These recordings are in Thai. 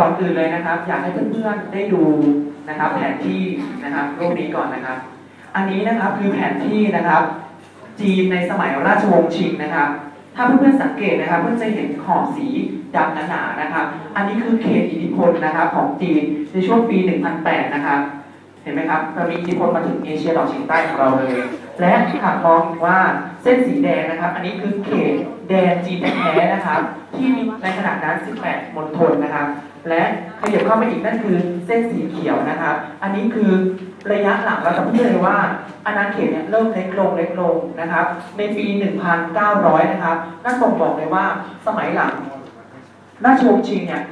ก่อนอื่นเลยนะครับ อยากให้เพื่อนๆได้ดูนะครับแผนที่นะครับรูปนี้ก่อนนะครับ อันนี้นะครับคือแผนที่นะครับ จีนในสมัยราชวงศ์ชิงนะครับ ถ้าเพื่อนๆสังเกตนะครับ เพื่อนจะเห็นขอบสีดำหนาๆนะครับ อันนี้คือเขตอิทธิพลนะครับของจีนในช่วงปี 1008 นะครับเห็นไหมครับมันมีอิทธิพลมาถึงเอเชียตะวันออกเฉียงใต้ของเราเลย และหากมองว่าเส้นสีแดงนะครับ อันนี้คือเขตแดนจีนแท้ๆนะครับ ที่มีในขณะนั้น 18 มณฑลนะครับ และขยับเข้ามาอีกนั่นคือเส้นสีเขียวนะครับ อันนี้คือระยะหลังเราจะพูดเลยว่าอาณาเขตเนี่ยเริ่มเล็กลงเล็กลงนะครับ ในปี 1,900 นะครับนั่นบ่งบอกเลยว่าสมัยหลังราชวงศ์ชิงเนี่ย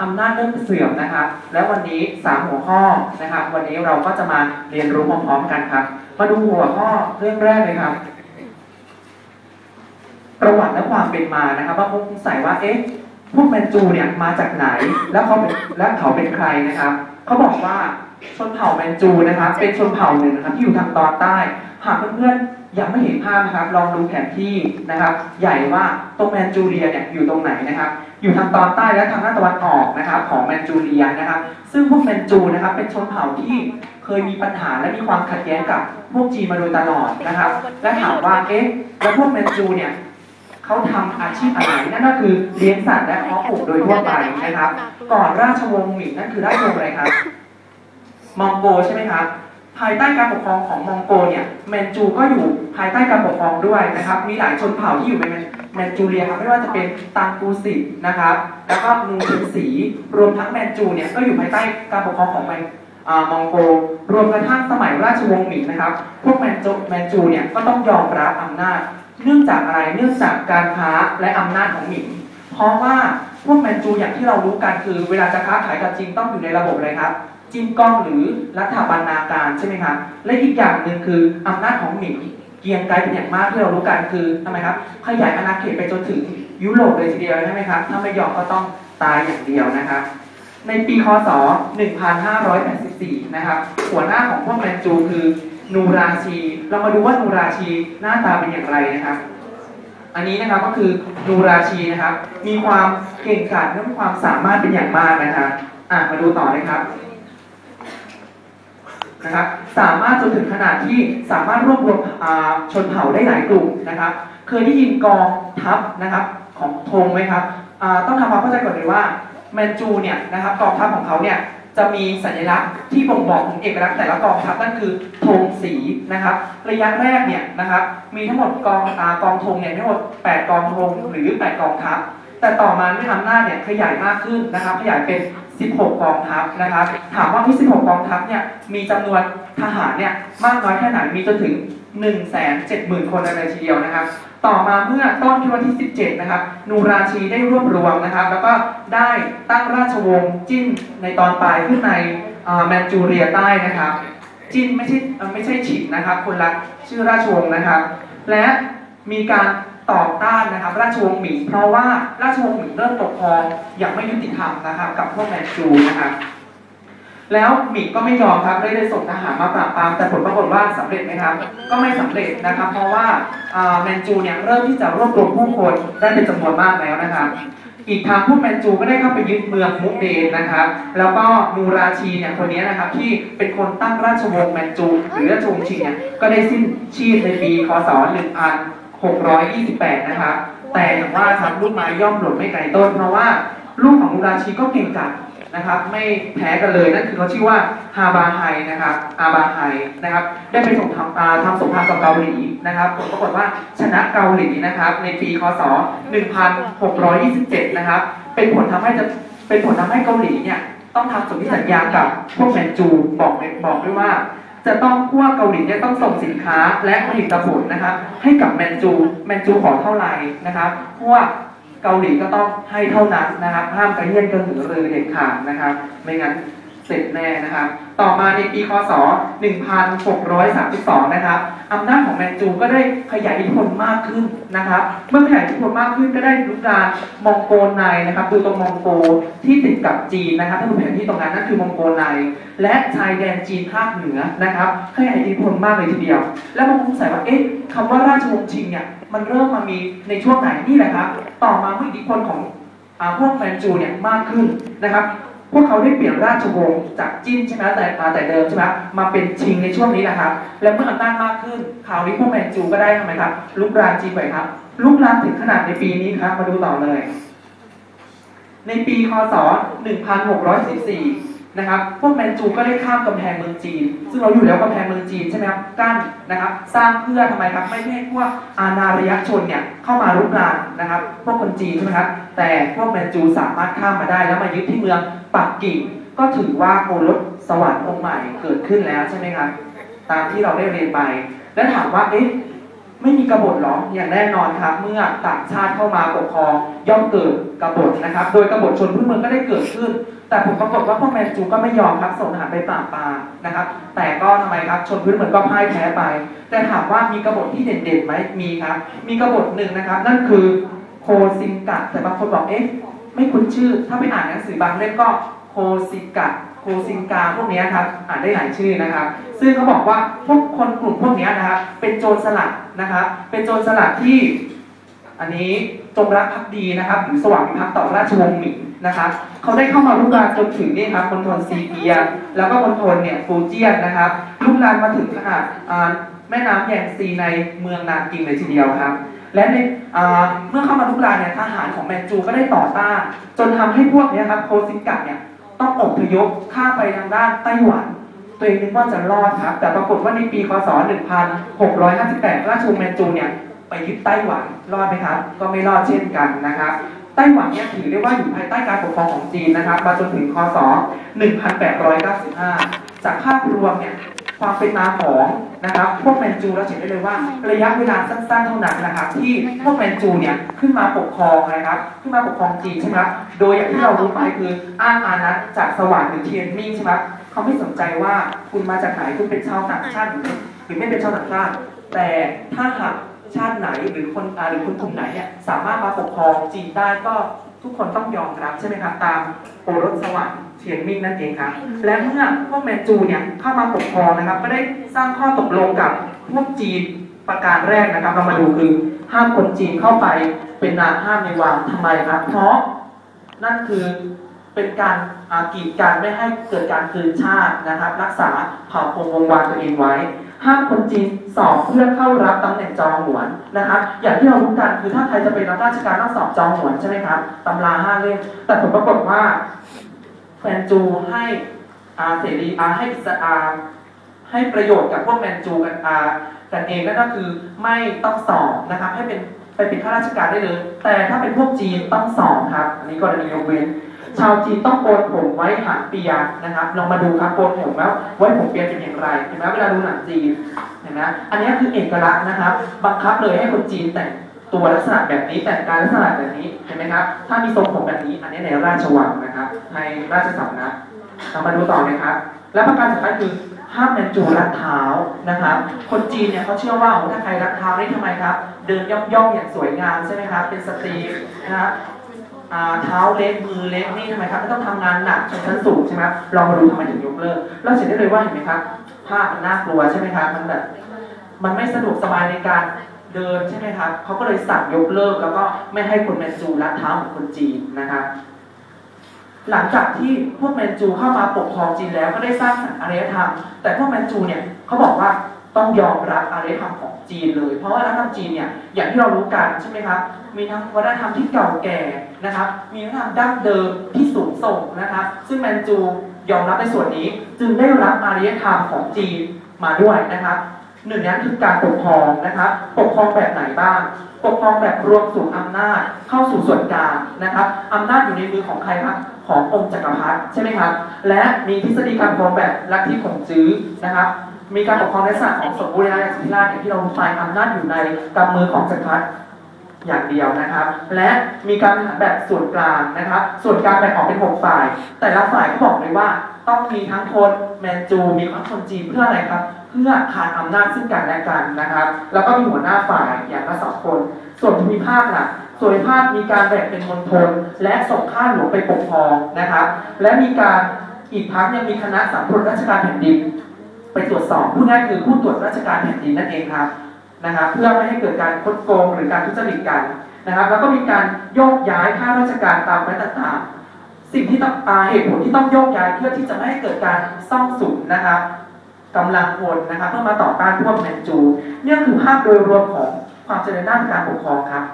อำนาจเริ่มเสื่อมนะครับ และวันนี้สามหัวข้อนะครับ วันนี้เราก็จะมาเรียนรู้พร้อมๆกันครับ มาดูหัวข้อเรื่องแรกเลยครับ ประวัติและความเป็นมานะครับว่าคงสงสัยว่าเอ๊ะ พวกแมนจูเนี่ยมาจากไหน แล้วเขาเป็นและเขาเป็นใครนะครับเขาบอกว่าชนเผ่าแมนจูนะครับ เป็นชนเผ่าหนึ่งนะครับที่อยู่ทางตอนใต้ หากเพื่อนๆยังไม่เห็นภาพนะครับ ลองดูแผนที่นะครับ ใหญ่ว่าตรงแมนจูเรียเนี่ยอยู่ตรงไหนนะครับ อยู่ทางตอนใต้และทางด้าตะวันออกนะครับ ของแมนจูเรียนะครับ ซึ่งพวกแมนจูนะครับ เป็นชนเผ่าที่เคยมีปัญหาและมีความขัดแย้งกับพวกจีนมาโดยตลอดนะครับ และถามว่าเอ๊ะแล้วพวกแมนจูเนี่ย เขาทำอาชีพอะไรนั่นก็คือเลี้ยงสัตว์และเพาะปลูกโดยทั่วไปนะครับ ก่อนราชวงศ์หมิงนั่นคือราชวงศ์อะไรครับมองโกใช่ไหมครับภายใต้การปกครองของมองโกเนี่ยแมนจูก็อยู่ภายใต้การปกครองด้วยนะครับ มีหลายชนเผ่าที่อยู่ในแมนจูเรียครับไม่ว่าจะเป็นตังกูสินะครับ แล้วก็นูเชิงสีรวมทั้งแมนจูเนี่ยก็อยู่ภายใต้การปกครองของแมนมองโกรวมกระทั่งสมัยราชวงศ์หมิงนะครับ พวกแมนจูแมนจูเนี่ยก็ต้องยอมรับอำนาจ เนื่องจากอะไรเนื่องจากการค้าและอำนาจของหมิง เพราะว่าพวกแมนจูอย่างที่เรารู้กันคือ เวลาจะค้าขายกับจีนต้องอยู่ในระบบอะไรครับจีนกล้องหรือรัฐบาลนาการใช่ไหมครับและอีกอย่างหนึ่งคืออำนาจของหมิงเกียงไกรเป็นอย่างมากที่เรารู้กันคือทำไมครับขยายอาณาเขตไปจนถึงยุโรปเลยทีเดียวใช่ไหมครับถ้าไม่ยอมก็ต้องตายอย่างเดียวนะครับในปีคศ 1584 นะครับหัวหน้าของพวกแมนจูคือ นูราชี เรามาดูว่านูราชีหน้าตาเป็นอย่างไรนะครับ อันนี้นะครับก็คือนูราชีนะครับ มีความเก่งกาจและมีความสามารถเป็นอย่างมากนะครับอะมาดูต่อเลยครับนะครับสามารถจนถึงขนาดที่สามารถรวบรวมชนเผ่าได้หลายกลุ่มนะครับ เคยได้ยินกองทัพนะครับของธงไหมครับต้องทำความเข้าใจก่อนเลยว่าแมนจูเนี่ยนะครับกองทัพของเขาเนี่ย จะมีสัญลักษณ์ที่บ่งบอกถึงเอกลักษณ์แต่ละกองทัพนั่นคือธงสีนะครับ ระยะแรกเนี่ยนะครับมีทั้งหมดกองอากองธงเนี่ยทั้งหมด 8 กองธงหรือ 8 กองทัพ แต่ต่อมาด้วยอำนาจเนี่ยขยายมากขึ้นนะครับ ขยายเป็น 16 กองทัพนะครับ ถามว่าที่ 16 กองทัพเนี่ยมีจำนวนทหารเนี่ยมากน้อยแค่ไหนมีจนถึง 1 7 0 0 0 0 คนเลยทีเดียวนะครับ ต่อมาเมื่อต้นทศวรรษที่ 17 นะครับนูราชีได้รวบรวมนะครับ แล้วก็ได้ตั้งราชวงศ์จิ้นในตอนปลายขึ้นในแมนจูเรียใต้นะครับ จิ้นไม่ใช่ไม่ใช่ฉินนะครับ คนละชื่อราชวงศ์นะครับ และมีการต่อต้านนะครับ ราชวงศ์หมิงเพราะว่าราชวงศ์หมิงเริ่มปกครองอย่างไม่ยุติธรรมนะครับ กับพวกแมนจูนะครับ แล้วหมิงก็ไม่ยอมครับได้ได้ส่งทหารมาปราบปรามแต่ผลปรากฏว่าสำเร็จไหมครับ ก็ไม่สำเร็จนะครับ เพราะว่าแมนจูเนี่ยเริ่มที่จะรวบรวมผู้คนได้เป็นจำนวนมากแล้วนะครับอีกทางพวกแมนจูก็ได้เข้าไปยึดเมืองมุกเดนนะครับแล้วก็นูราชีเนี่ยคนนี้นะครับที่เป็นคนตั้งราชวงศ์แมนจู หรือราชวงศ์ชิงเนี่ยก็ได้สิ้นชีพในปีคศ 1628 นะครับแต่อย่างว่าครับลูกไม้ย่อมหล่นไม่ไกลต้นเพราะว่าลูกของนูราชีก็เก่งกาจ นะครับ ไม่แพ้กันเลยนั่นคือเขาชื่อว่าฮาบาไฮนะครับอาบาไฮนะครับ ได้ไปส่งทำอ่าทำสงครามกับเกาหลีนะครับผลปรากฏว่าชนะเกาหลีนะครับ ในปีคศ 1627 นะครับ เป็นผลทำให้จะเป็นผลทำให้เกาหลีเนี่ยต้องทำสนธิสัญญากับพวกแมนจูบอกบอกด้วยว่า จะต้องพวกเกาหลีเนี่ยต้องส่งสินค้าและผลิตผลนะครับ ให้กับแมนจู แมนจูขอเท่าไหร่นะครับพวก เกาหลีก็ต้องให้เท่านั้นนะครับ ห้ามกระเยี่ยนกระหือรือเด็ดขาดนะครับ ไม่งั้นเสร็จแน่นะครับ ต่อมาในปี คศ 1632 นะครับอำนาจของแมนจูก็ได้ขยายอิทธิพลมากขึ้นนะครับ เมื่อขยายอิทธิพลมากขึ้นก็ได้ลุกลามมองโกในนะครับดูตรงมองโกที่ติดกับจีนนะครับถ้าดูแผนที่ตรงนั้นนั่นคือมองโกในและชายแดนจีนภาคเหนือนะครับขยายอิทธิพลมากเลยทีเดียว แล้วบางคนสงสัยว่าเอ๊ะคำว่าราชวงศ์ชิงเนี่ยมันเริ่มมามีในช่วงไหนนี่แหละครับ ต่อมาเมื่ออิทธิพลของอาพวกแมนจูเนี่ยมากขึ้นนะครับ พวกเขาได้เปลี่ยนราชวงศ์จากจิ้นใช่ไหมแต่แต่เดิมใช่ไหมมาเป็นชิงในช่วงนี้นะครับ แล้วเมื่ออำนาจมากขึ้นคราวนี้พวกแมนจูก็ได้ทำไมครับลุกรานจีนไปครับลุกรานถึงขนาดในปีนี้ครับมาดูต่อเลย ในปีคศ 1614 นะครับ พวกแมนจูก็ได้ข้ามกำแพงเมืองจีน ซึ่งเราอยู่แล้วกำแพงเมืองจีนใช่ไหมครับ กั้นนะครับ สร้างเพื่อทำไมครับ ไม่ให้พวกอาณาริยชนเนี่ยเข้ามารุกรานนะครับ พวกคนจีนใช่ไหมครับ แต่พวกแมนจูสามารถข้ามมาได้แล้วมายึดที่เมืองปักกิ่ง ก็ถือว่าโอรสสวรรค์องค์ใหม่เกิดขึ้นแล้วใช่ไหมครับ ตามที่เราได้เรียนไป และถามว่า เอ๊ะไม่มีกบฏหรอ อย่างแน่นอนครับ เมื่อต่างชาติเข้ามาปกครองย่อมเกิดกบฏนะครับ โดยกบฏชนพื้นเมืองก็ได้เกิดขึ้น แต่ผมปรากฏว่าพวกแมนจูก็ไม่ยอมครับส่งทหารไปปราบปรานะครับ แต่ก็ทำไมครับชนพื้นเหมืองก็พ่ายแพ้ไป แต่ถามว่ามีกบฏที่เด่นๆไหมมีครับ มีกบฏหนึ่งนะครับ นั่นคือโคซิงกะแต่บางคนบอกเอ๊ะไม่คุ้นชื่อ ถ้าไปอ่านหนังสือบางเล่มก็โคซิกะโคซิงกาพวกนี้ครับอ่านได้หลายชื่อนะครับซึ่งเขาบอกว่าพวกคนกลุ่มพวกนี้นะครับเป็นโจรสลัดนะครับเป็นโจรสลัดที่ อันนี้จงรักภักดีนะครับหรือสว่างพักต่อราชวงศ์หมิง นะครับเขาได้เข้ามาลุกรานจนถึงนี่ครับมณฑลซีเกีย แล้วก็มณฑลเนี่ยฟูเจียนนะครับลุกรานมาถึงขนาดแม่น้ำแยงซีในเมืองนากิงเลยทีเดียวครับ และในเมื่อเข้ามาลุกรานเนี่ยทหารของแมนจูก็ได้ต่อต้านจนทำให้พวกนี้ครับโคซิงกะเนี่ยต้องอพยพข้าไปทางด้านไต้หวันตัวเองนึกว่าจะรอดครับ แต่ปรากฏว่าในปี คศ 1658 ราชวงศ์แมนจูเนี่ยไปยึดไต้หวัน รอดไหมครับ ก็ไม่รอดเช่นกันนะครับ ไต้หวันเนี่ยถือได้ว่าอยู่ภายใต้การปกครองของจีนนะครับมาจนถึงคศ 1895 จากภาพรวมเนี่ยความเป็นมาของนะครับพวกแมนจูเราเห็นได้เลยว่าระยะเวลาสั้นๆเท่านั้นนะครับที่พวกแมนจูเนี่ยขึ้นมาปกครองนะครับขึ้นมาปกครองจีนใช่ไหมครับโดยอย่างที่เรารู้ไปคืออ้างอานัตจากสวรรค์หรือเทียนมิ่งใช่ไหมครับเขาไม่สนใจว่าคุณมาจากไหนคุณเป็นชาวต่างชาติหรือไม่เป็นชาวต่างชาติ แต่ถ้าหาก ชาติไหนหรือคนอ่าหรือคนกลุ่มไหนเนี่ยสามารถมาปกครองจีนได้ก็ทุกคนต้องยอมรับใช่ไหมครับตามโอรสสวรรค์เทียนมิ่งนั่นเองครับและเมื่อพวกแมนจูเนี่ยเข้ามาปกครองนะครับ ก็ได้สร้างข้อตกลงกับพวกจีนประการแรกนะครับ เรามาดูคือห้ามคนจีนเข้าไปเป็นนามห้ามในวังทำไมครับ เพราะนั่นคือเป็นการอากีดการไม่ให้เกิดการคืนชาตินะครับ รักษาเผ่าพงวงวานตัวเองไว้ ห้ามคนจีนสอบเพื่อเข้ารับตำแหน่งจองหวนนะครับอย่างที่เรารู้กันคือถ้าใครจะเป็นรับราชการต้องสอบจองหวนใช่ไหมครับตำราห้าเล่มแต่ผลปรากฏว่าแฟนจูให้อาเสรีอาให้อิสอาให้ประโยชน์กับพวกแมนจูกันอากันเองนั่นก็คือไม่ต้องสอบนะครับให้เป็นไปเป็นข้าราชการได้เลย แต่ถ้าเป็นพวกจีนต้องสอบครับ อันนี้กรณียกเว้น ชาวจีนต้องโกนผมไว้หางเปียนะครับลองมาดูครับโกนผมแล้วไว้ผมเปียเป็นอย่างไรเห็นไหมเวลาดูหนังจีนเห็นไหมอันนี้คือเอกลักษณ์นะครับ บังคับเลยให้คนจีนแต่งตัวลักษณะแบบนี้แต่งกายลักษณะแบบนี้เห็นไหมครับ ถ้ามีทรงผมแบบนี้อันนี้ในราชวังนะครับ ในราชสำนักเรามาดูต่อเลยครับ และประการสุดท้ายคือห้ามแมนจูรัดเท้านะครับ คนจีนเนี่ยเขาเชื่อว่าถ้าใครรัดเท้านี่ทำไมครับ เดินย่องย่องๆอย่างสวยงามใช่ไหมครับ เป็นสตรีนะครับ เท้าเล็กมือเล็กนี่ทำไมครับไม่ต้องทำงานหนักชนชั้นสูงใช่ไหมลองมาดูทำไมถึงยกเลิกเราเห็นได้เลยว่าเห็นไหมครับภาพมันน่ากลัวใช่ไหมครับมันแบบมันไม่สะดวกสบายในการเดินใช่ไหมครับเขาก็เลยสั่งยกเลิก แล้วก็ไม่ให้คนแมนจูรัดเท้าเหมือนคนจีนนะครับหลังจากที่พวกแมนจูเข้ามาปกครองจีนแล้วก็ได้สร้างสรรค์อารยธรรม แต่พวกแมนจูเนี่ยเขาบอกว่า ต้องยอมรับอารยธรรมของจีนเลย เพราะว่าอารยธรรมจีนเนี่ยอย่างที่เรารู้กันใช่ไหมครับมีทั้งวัฒนธรรมที่เก่าแก่นะครับ มีวัฒนธรรมดั้งเดิมที่สูงส่งนะครับซึ่งแมนจูยอมรับในส่วนนี้ จึงได้รับอารยธรรมของจีนมาด้วยนะครับหนึ่งนั้นคือการปกครองนะครับ ปกครองแบบไหนบ้าง ปกครองแบบรวมศูนย์อำนาจเข้าสู่ส่วนกลางนะครับอำนาจอยู่ในมือของใครครับขององค์จักรพรรดิใช่ไหมครับ และมีทฤษฎีการปกครองแบบลัทธิของจื้อนะครับ มีการปกครองในลักษณะของสมบูรณาญาสิทธิราชอย่างที่เรารู้ไปอำนาจอยู่ในกำมือของจักรพรรดิอย่างเดียวนะครับ และมีการแบบส่วนกลางนะครับ ส่วนกลางแบ่งออกเป็นหกฝ่าย แต่ละฝ่ายก็บอกเลยว่าต้องมีทั้งคนแมนจูมีทั้งคนจีนเพื่ออะไรครับ เพื่อขาดอำนาจซึ่งกันและกันนะครับ แล้วก็มีหัวหน้าฝ่ายอย่างละสองคน ส่วนภูมิภาคล่ะส่วนภูมิภาคมีการแบ่งเป็นมณฑลและส่งข้าหลวงไปปกครองนะครับ และมีการอีกพักยังมีคณะสำรวจราชการแผ่นดิน ไปตรวจสอบผู้ง่ายคือผู้ตรวจราชการแผ่นดินนั่นเองครับนะครับเพื่อไม่ให้เกิดการคดโกงหรือการทุจริตกันนะครับ แล้วก็มีการโยกย้ายข้าราชการตามแม้ต่างๆสิ่งที่ต้องอ่าเหตุผลที่ต้องโยกย้ายเพื่อที่จะไม่ให้เกิดการซ่องสุมนะครับกำลังพลนะครับเพื่อมาต่อต้านพวกแมนจูเนี่ยคือภาพโดยรวมของความเจริญด้านการปกครองครับ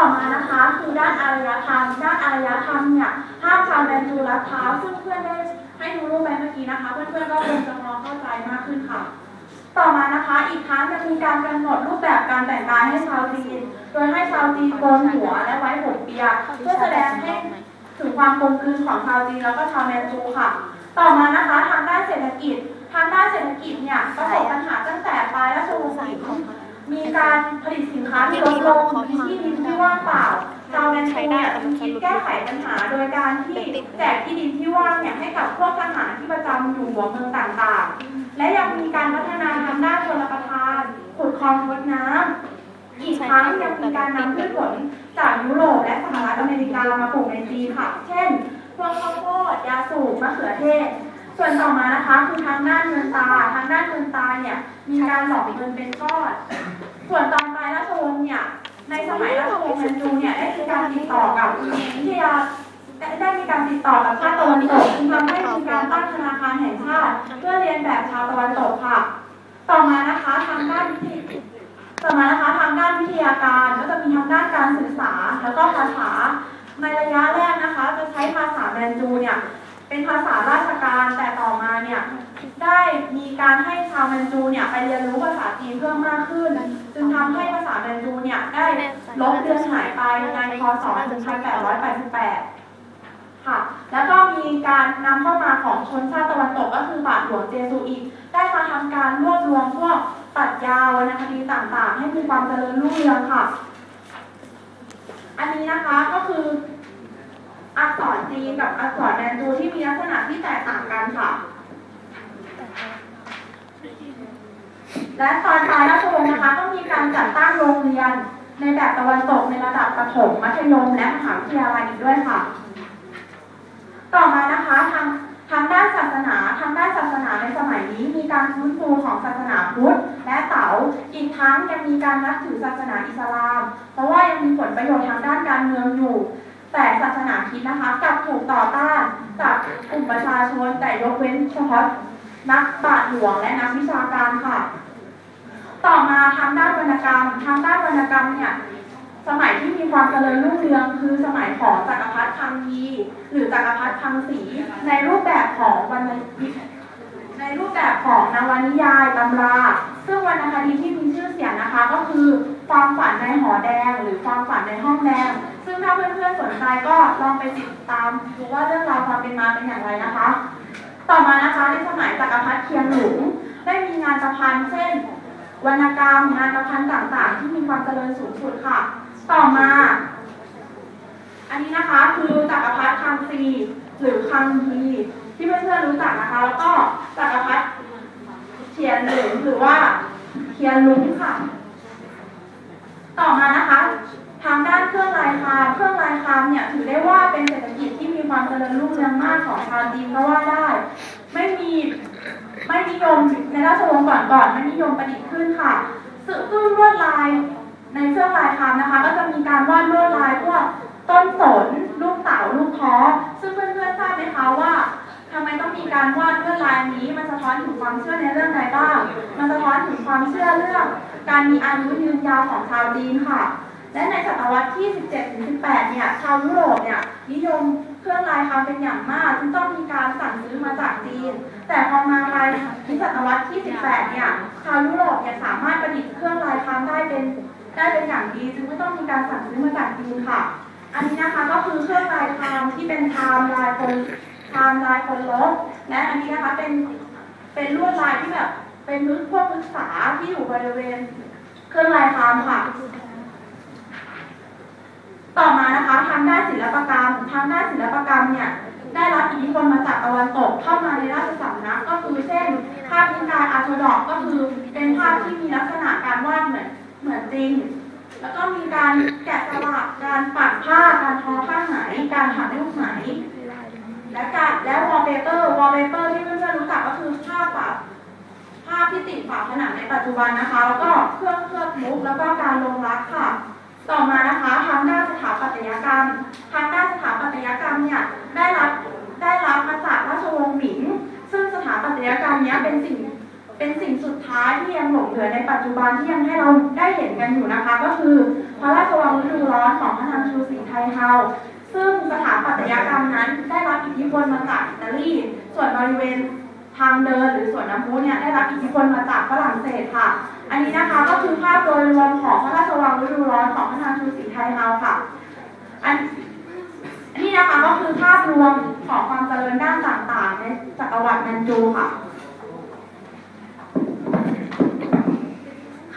ต่อมานะคะคือด้านอารยธรรม ด้านอารยธรรมเนี่ยภาพชาวแมนจูรัดเท้าวซึ่งเพื่อนได้ให้ดูรูปไปเมื่อกี้นะคะ เพื่อนๆก็คงจะมองเข้าใจมากขึ้นค่ะต่อมานะคะอีกครั้งจะมีการกำหนดรูปแบบการแต่งกายให้ชาวจีน โดยให้ชาวจีนโกนหัวและไว้ผมเปียเพื่อแสดงให้ถึงความกลมกลืนของชาวจีนแล้วก็ชาวแมนจูค่ะ ต่อมานะคะทางด้านเศรษฐกิจ ทางด้านเศรษฐกิจเนี่ยประสบปัญหาตั้งแต่ปลายราชวงศ์ฉินมีการผลิตสินค้าที่ลดลงมีที่ดิน ว่างเปล่าชาวแมนชูเนี่ยจึงคิดแก้ไขปัญหาโดยการที่แจกที่ดินที่ว่างเนี่ยให้กับพวกทหารที่ประจำอยู่หัวเมืองต่างๆ และยังมีการพัฒนาทางด้านชลประทานขุดคลองรดน้ำอีกทั้งยังมีการนำพืชผลจากยุโรปและสหรัฐอเมริกามาปลูกในจีนค่ะ เช่น พวกข้าวโพดยาสูบมะเขือเทศส่วนต่อมานะคะคือทางด้านเงินตา ทางด้านเงินตาเนี่ยมีการหลอกเงินเป็นก้อน ส่วนตอนปลายราชวงศ์เนี่ย ในสมัยราชวงศ์แมนจูเนี่ยได้มีการติดต่อกับวิทยาได้ได้มีการติดต่อกับชาติตะวันตกจึงทำให้มีการตั้งธนาคารแห่งชาติเพื่อเรียนแบบชาวตะวันตกค่ะ ต่อมานะคะทางด้านต่อมานะคะทางด้านวิทยาการก็จะมีทางด้านการศึกษาแล้วก็ภาษาในระยะแรกนะคะ จะใช้ภาษาแมนจูเนี่ย เป็นภาษาราชการแต่ต่อมาเนี่ยได้มีการให้ชาวแมนจูเนี่ยไปเรียนรู้ภาษาจีนเพิ่มมากขึ้น จึงทำให้ภาษาแมนจูเนี่ยได้ลบเลือนหายไปในพศ 1888 ค่ะ แล้วก็มีการนำเข้ามาของชนชาติตะวันตกก็คือบาทหลวงเจซูอิได้มาทำการรวบรวมพวกปรัชญาวรรณคดีต่างๆ ให้มีความเจริญรุ่งเรืองค่ะ อันนี้นะคะก็คือ อักษรจีนกับอักษรแมนจูที่มีลักษณะที่แตกต่างกันค่ะ และตอนปลายราชวงศ์นะคะก็มีการจัดตั้งโรงเรียนในแบบตะวันตกในระดับประถมมัธยมและมหาวิทยาลัยอีกด้วยค่ะ ต่อมานะคะทางทางด้านศาสนาทางด้านศาสนาในสมัยนี้ มีการฟื้นฟูของศาสนาพุทธและเต๋าอีกทั้งยังมีการนับถือศาสนาอิสลาม เพราะว่ายังมีผลประโยชน์ทางด้านการเมืองอยู่ แต่ศาสนาคิดนะคะกลับถูกต่อต้านจากกลุ่มประชาชนแต่ยกเว้นเฉพาะนักบาทหลวงและนักวิชาการค่ะ ต่อมาทางด้านวรรณกรรมทางด้านวรรณกรรมเนี่ยสมัยที่มีความเจริญรุ่งเรืองคือสมัยของจักรพรรดิคังยีหรือจักรพรรดิคังสีในรูปแบบของวรรณในรูปแบบของนวนิยายตำรา ซึ่งวรรณคดีที่มีชื่อเสียงนะคะก็คือ ความฝันในหอแดง หรือความฝันในห้องแดง ซึ่งถ้าเพื่อนๆสนใจก็ลองไปติดตามดูว่าเรื่องราวความเป็นมาเป็นอย่างไรนะคะ ต่อมานะคะในสมัยจักรพรรดิเคียงหลงได้มีงานประพันธ์เช่น วรรณกรรมงานประพันธ์ต่างๆ ที่มีความเจริญสูงสุดค่ะ ต่อมา อันนี้นะคะคือจักรพรรดิคังซีหรือคังฮีที่เพื่อนๆรู้จักนะคะ แล้วก็จักรพรรดิเทียนหลิงหรือว่าเทียนลุงค่ะ ต่อมานะคะ ทางด้านเครื่องลายคามเครื่องลายคามเนี่ยถือได้ว่าเป็นเศรษฐกิจที่มีความเจริญรุ่งเรืองมากของชาวจีนก็ว่าได้ ไม่มีไม่นิยมในราชวงศ์ก่อนๆไม่นิยมประดิษฐ์ขึ้นค่ะซึ่งซึ่งลวดลายในเครื่องลายคามนะคะ ก็จะมีการวาดลวดลายพวกต้นสน ลูกเต๋าลูกท้อซึ่งเพื่อนๆทราบไหมคะว่า ทำไมต้องมีการวาดลวดลายนี้ มันสะท้อนถึงความเชื่อในเรื่องใดบ้าง มันสะท้อนถึงความเชื่อเรื่อง การมีอายุยืนยาวของชาวจีนค่ะ และในศตวรรษที่ 17 ถึง 18 เนี่ย ชาวยุโรปเนี่ยนิยมเครื่องลายคำเป็นอย่างมากจึงต้องมีการสั่งซื้อมาจากจีน แต่พอมาปลายที่ศตวรรษที่ 18 เนี่ย ชาวยุโรปเนี่ยสามารถประดิษฐ์เครื่องลายคำได้เป็นได้เป็นอย่างดีจึงไม่ต้องมีการสั่งซื้อมาจากจีนค่ะ อันนี้นะคะก็คือเครื่องลายคำที่เป็นไทม์ลายคน ไทม์ลายคนลบและอันนี้นะคะเป็นเป็นลวดลายที่แบบเป็นพึกพวกพฤกษาที่อยู่บริเวณเครื่องลายคำค่ะ ต่อมานะคะทางด้านศิลปกรรมทางด้านศิลปกรรมเนี่ยได้รับอิทธิพลมาจากตะวันตกเข้ามาในราชสำนักก็คือเช่น ภาพนิกายอาร์โธดอกก็คือเป็นภาพที่มีลักษณะการวาดเหมือนเหมือนจริง แล้วก็มีการแกะสลักการปักผ้าการทอผ้าไหมการถักลูกไหม และการและวอลเปเปอร์วอลเปเปอร์ที่เพื่อนๆรู้จักก็คือภาพแบบภาพที่ติดฝาผนังในปัจจุบันนะคะ แล้วก็เครื่องเคลือบมุกแล้วก็การลงรักค่ะ ต่อมานะคะทางด้านสถาปัตยกรรมทางด้านสถาปัตยกรรมเนี่ยได้รับได้รับมาจากราชวงศ์หมิง ซึ่งสถาปัตยกรรมเนี้ยเป็นสิ่งเป็นสิ่งสุดท้ายที่ยังหลงเหลือในปัจจุบันที่ยังให้เราได้เห็นกันอยู่นะคะ ก็คือพระราชวังฤดูร้อนของพระนางชูศรีไทยเฮา ซึ่งสถาปัตยกรรมนั้นได้รับอิทธิพลมาจากอิตาลี ส่วนบริเวณทางเดินหรือสวนน้ำพุเนี่ยได้รับอิทธิพลมาจากฝรั่งเศสค่ะ อันนี้นะคะก็คือภาพโดยรวมของพระราชวังฤดูร้อนของพระนางชูศรีไทยเฮาค่ะ อันนี่นะคะก็คือภาพรวมของความเจริญด้านต่างๆ ในจักรวรรดิแมนจูค่ะ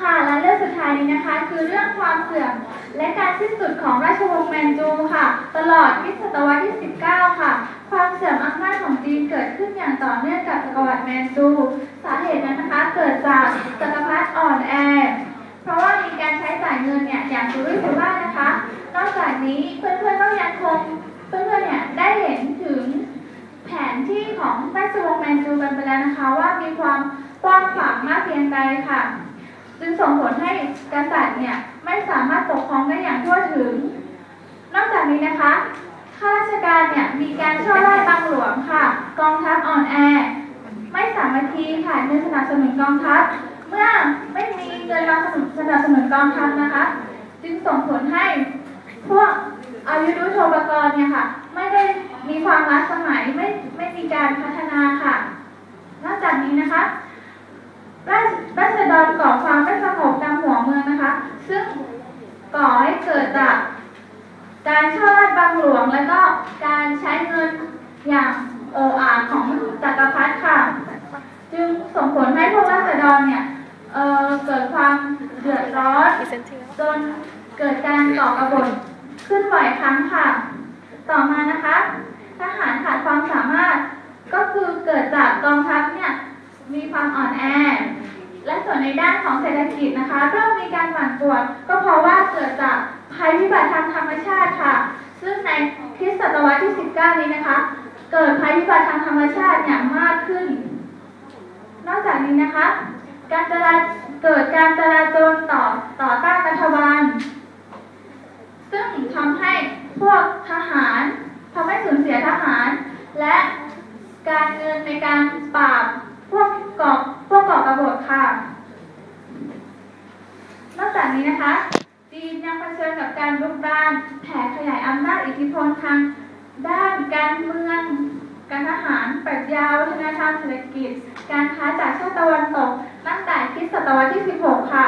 ค่ะและเรื่องสุดท้ายนี้นะคะ คือเรื่องความเสื่อมและการสิ้นสุดของราชวงศ์แมนจูค่ะ ตลอดทศตวรรษที่ 19 ค่ะ ความเสื่อมอำนาจของจีนเกิดขึ้นอย่างต่อเนื่องกับจักรวรรดิแมนจู สาเหตุนั้นนะคะ เกิดจากจักรพรรดิอ่อนแอ เพราะว่ามีการใช้จ่ายเงินเนี่ยอย่างสุรุ่ยสุร่ายนะคะ นอกจากนี้เพื่อนๆก็ยังคงเพื่อนๆเนี่ยได้เห็นถึงแผนที่ของราชวงศ์แมนจูกันไปแล้วนะคะ ว่ามีความกว้างขวางมากเพียงใดค่ะ จึงส่งผลให้กษัตริย์เนี่ยไม่สามารถปกครองได้อย่างทั่วถึง นอกจากนี้นะคะข้าราชการเนี่ยมีการช่อไล่บังหลวงค่ะ กองทัพอ่อนแอ ไม่สามัคคีค่ะเงินสนับสนุนกองทัพเมื่อไม่มีเงินมาสนับสนับสนุนกองทัพนะคะ จึงส่งผลให้พวกอายุรุโทปกรณ์เนี่ยค่ะไม่ได้มีความล้าสมัยไม่ไม่มีการพัฒนาค่ะ นอกจากนี้นะคะ ราชราษฎรก่อความไม่สงบตามหัวเมืองนะคะ ซึ่งก่อให้เกิดจากการช่อราดบังหลวง และก็การใช้เงินอย่างโออาของจักรพรรดิค่ะ จึงส่งผลให้พวกราษฎรเนี่ยเเกิดความเดือดร้อนจนเกิดการก่อกรบฏขึ้นบ่อยครั้งค่ะ ต่อมานะคะทหารขาดความสามารถก็คือเกิดจากกองทัพเนี่ยมีความอ่อนแอ วนในด้านของเศรษฐกิจนะคะเริ่มมีการหวั่นป่วก็เพราะว่าเกิดจากภัยพิบัติทางธรรมชาติค่ะ ซึ่งในคริสตศตวรรษที่ 19 นี้นะคะ เกิดภัยพิบัติทางธรรมชาติอย่างมากขึ้น นอกจากนี้นะคะ การจราเกิดการจราจรต่อต่อต้านรัฐบาล ซึ่งทำให้พวกทหารทำให้สูญเสียทหาร และการเงินในการปราบพวกก่อพวกก่อกบฏค่ะ นอกจากนี้นะคะ จีนยังเผชิญกับการรุกรานแผ่ขยายอำนาจอิทธิพลทางด้านการเมือง การทหารปรัชญาวัฒนธรรมเศรษฐกิจ การค้าจากชาติตะวันตกตั้งแต่คริสตศตวรรษที่ 16 ค่ะ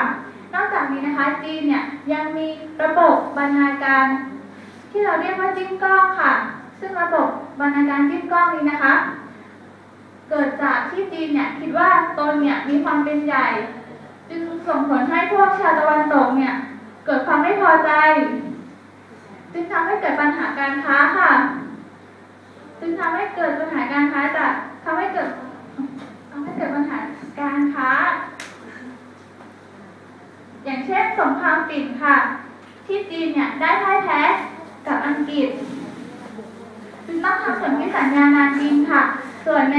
นอกจากนี้นะคะจีนเนี่ยยังมีระบบบรรณาการ ที่เราเรียกว่าจิ้มกล้องค่ะ ซึ่งระบบบรรณาการจิ้มกล้องนี้นะคะ เกิดจากที่จีนเนี่ยคิดว่าตนเนี่ยมีความเป็นใหญ่ จึงส่งผลให้พวกชาวตะวันตกเนี่ยเกิดความไม่พอใจ จึงทำให้เกิดปัญหาการค้าค่ะ จึงทำให้เกิดปัญหาการค้าจากทำให้เกิดทำให้เกิดปัญหาการค้า อย่างเช่นสงครามปิ่นค่ะ ที่จีนเนี่ยได้พ่ายแพ้กับอังกฤษ จึงต้องทำสนธิสัญญานานบินค่ะ ส่วนใน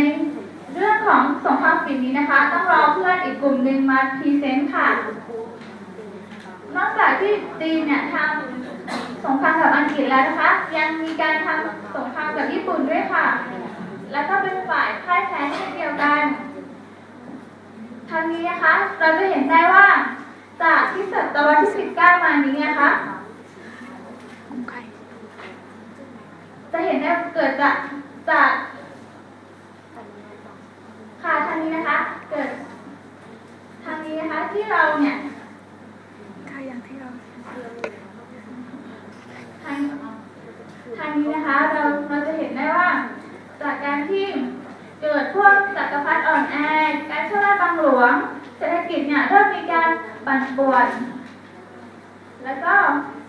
เรื่องของสงครามปิ่นนี้นะคะ ต้องรอเพื่อนอีกกลุ่มหนึ่งมาพรีเซนต์ค่ะ นอกจากที่จีนเนี่ยทำสงครามกับอังกฤษแล้วนะคะ ยังมีการทำสงครามกับญี่ปุ่นด้วยค่ะ แล้วก็เป็นฝ่ายพ่ายแพ้เช่นเดียวกันทางนี้นะคะ เราจะเห็นได้ว่าจากที่ศตวรรษที่ 19 มานี้นะคะจะเห็นได้เกิดจากจาก ค่ะทางนี้นะคะเกิดทางนี้นะคะที่เราเนี่ยค่ะอย่างที่เราทางทางนี้นะคะเราเราจะเห็นได้ว่าจากการที่เกิดพวกจักรพรรดิอ่อนแอการช่อราดบังหลวง เศรษฐกิจเนี่ยเริ่มมีการปั่นป่วน แล้วก็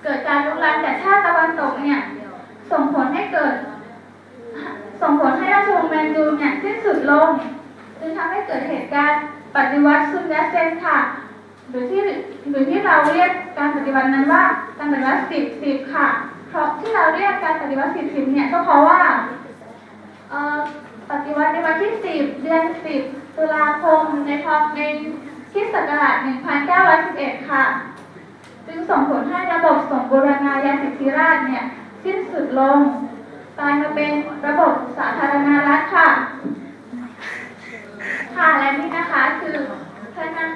เกิดการลุกลามจากชาติตะวันตกเนี่ยส่งผลให้เกิด ส่งผลให้ราชวงศ์แมนจูเนี่ยสิ้นสุดลง จึงทำให้เกิดเหตุการณ์ปฏิวัติซุนยัตเซนค่ะ หรือที่หรือที่เราเรียกการปฏิวัตินั้นว่าการปฏิวัติสิบสิบค่ะ เพราะที่เราเรียกการปฏิวัติสิบสิบเนี่ยก็เพราะว่าปฏิวัติในวันที่สิบเดือนสิบตุลาคมในพในคริสต์ศักราช1911 ค่ะ จึงส่งผลให้ระบบส่งบูรณาญาสิทธิราชเนี่ยสิ้นสุดลงกลายมาเป็นระบบสาธารณรัฐค่ะ ค่ะและนี่นะคะคือพนัน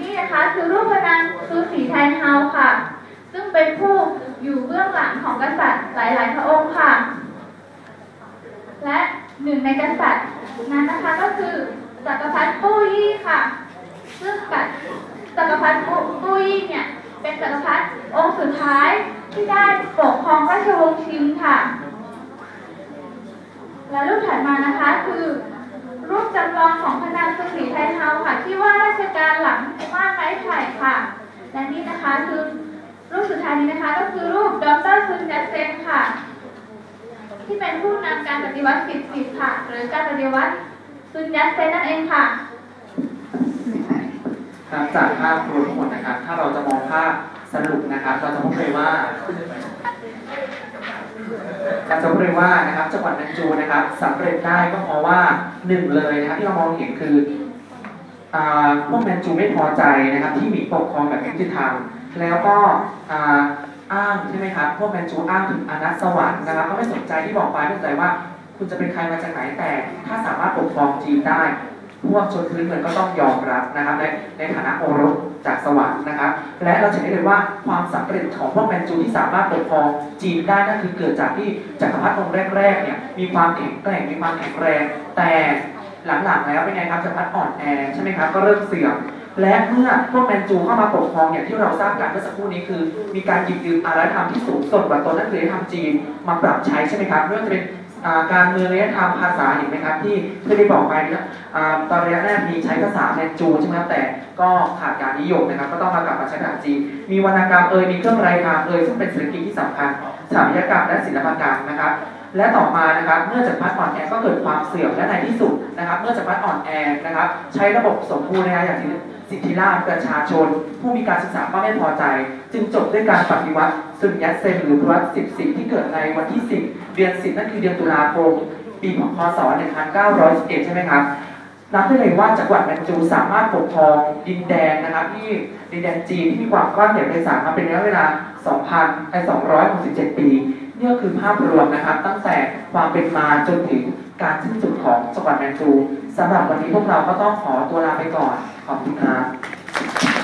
นี่นะคะคือรูปพนันคือสีไทยเฮาค่ะ ซึ่งเป็นผู้อยู่เบื้องหลังของกษัตริย์หลาย ๆ พระองค์ค่ะ และหนึ่งในกษัตริย์นั้นนะคะก็คือจักรพรรดิปู้ยี่ค่ะ ซึ่งกับจักรพรรดิปู้ยี่เนี่ยเป็นจักรพรรดิองค์สุดท้ายที่ได้ปกครองราชวงศ์ชิงค่ะ และรูปถัดมานะคะคือ รูปจำลองของพนันสุสีไทยเฮาค่ะ ที่ว่าราชการหลังม่านไม้ไผ่ค่ะ และนี่นะคะคือรูปสุดท้ายนี้นะคะ ก็คือรูปดรซุนยัตเซนค่ะ ที่เป็นผู้นำการปฏิวัติสิบสิบค่ะ หรือการปฏิวัติซุนยัตเซนนั่นเองค่ะครับจากภาพรวมทั้งหมดนะครับ ถ้าเราจะมองภาพสรุปนะครับ เราจะพบเลยว่า เรจะพบเลยว่านะครับจังหวัดนันจูนะครับสำเร็จได้ก็เพราะว่าหนึ่งเลยนะครับที่เรามองเห็นคือพวกแมนจูไม่พอใจนะครับที่มีปกครองแบบยุติธรรมแล้วก็อ,อ้างใช่ไหมครับพวกแมนจูอ้างถึงอนัตสวรรค์นะครับก็ไม่สนใจที่บอกไปไม่สนใจว่า คุณจะเป็นใครมาจากไหนแต่ ถ้าสามารถปกครองจีนได้ พวกชนพื้นเมืองก็ต้องยอมรับนะครับในในฐานะโอรสจากสวรรค์นะครับ และเราจะเห็นเลยว่าความสำเร็จของพวกแมนจูที่สามารถปกครองจีนได้นั่นคือเกิดจากที่จักรพรรดิองค์แรกๆเนี่ยมีความแข็งแกร่งมีความแข็งแรง แต่หลังๆแล้วเป็นไงครับจักรพรรดิอ่อนแอใช่ไหมครับก็เริ่มเสื่อมและเมื่อพวกแมนจูเข้ามาปกครองอย่างที่เราทราบกันเมื่อสักครู่นี้คือ มีการหยิบยืมอารยธรรมที่สูงส่งกว่าตนนั่นคืออารยธรรมจีนมาปรับใช้ใช่ไหมครับไม่ว่าจะเป็นอ่ การเมืองอารยธรรมภาษาเห็นไหมครับที่ที่ได้บอกไปนะอ่าตอนระยะแรกมีใช้ภาษาแมนจูใช่ไหมครับแต่ก็ขาดการนิยมนะครับ ก็ต้องมากลับมาใช้ภาษาจีนมีวรรณกรรมเอ่ยมีเครื่องรายงานเอ่ยซึ่งเป็นศิลปกิจที่สำคัญสถาปัตยกรรมและศิลปกรรมนะครับและต่อมานะครับเมื่อจักรพรรดิอ่อนแอก็เกิดความเสื่อมและในที่สุดนะครับ เมื่อจักรพรรดิอ่อนแอนะครับ ใช้ระบบสมบูรณ์นะครับอย่างที่สิทธิราชประชาชน ผู้มีการศึกษาก็ไม่พอใจ จึงจบด้วยการปฏิวัติ สุนยัตเซนหรือปฏิวัติสิบสิบที่เกิดในวันที่10เดือน10นั่นคือเดือนตุลาคม ปีพศ1911ใช่ไหมครับนับได้เลยว่าจังหวัดแมนจูสามารถปกครองดินแดนนะครับที่ดินแดนจีนที่มีความกว้างใหญ่ไพศาลมาเป็นระยะเวลา 2,000ไอ267 ปี นี่ก็คือภาพรวมนะครับ ตั้งแต่ความเป็นมาจนถึงการสิ้นสุดของจังหวัดแมนจูสำหรับวันนี้พวกเราก็ต้องขอตัวลาไปก่อน ขอบคุณครับ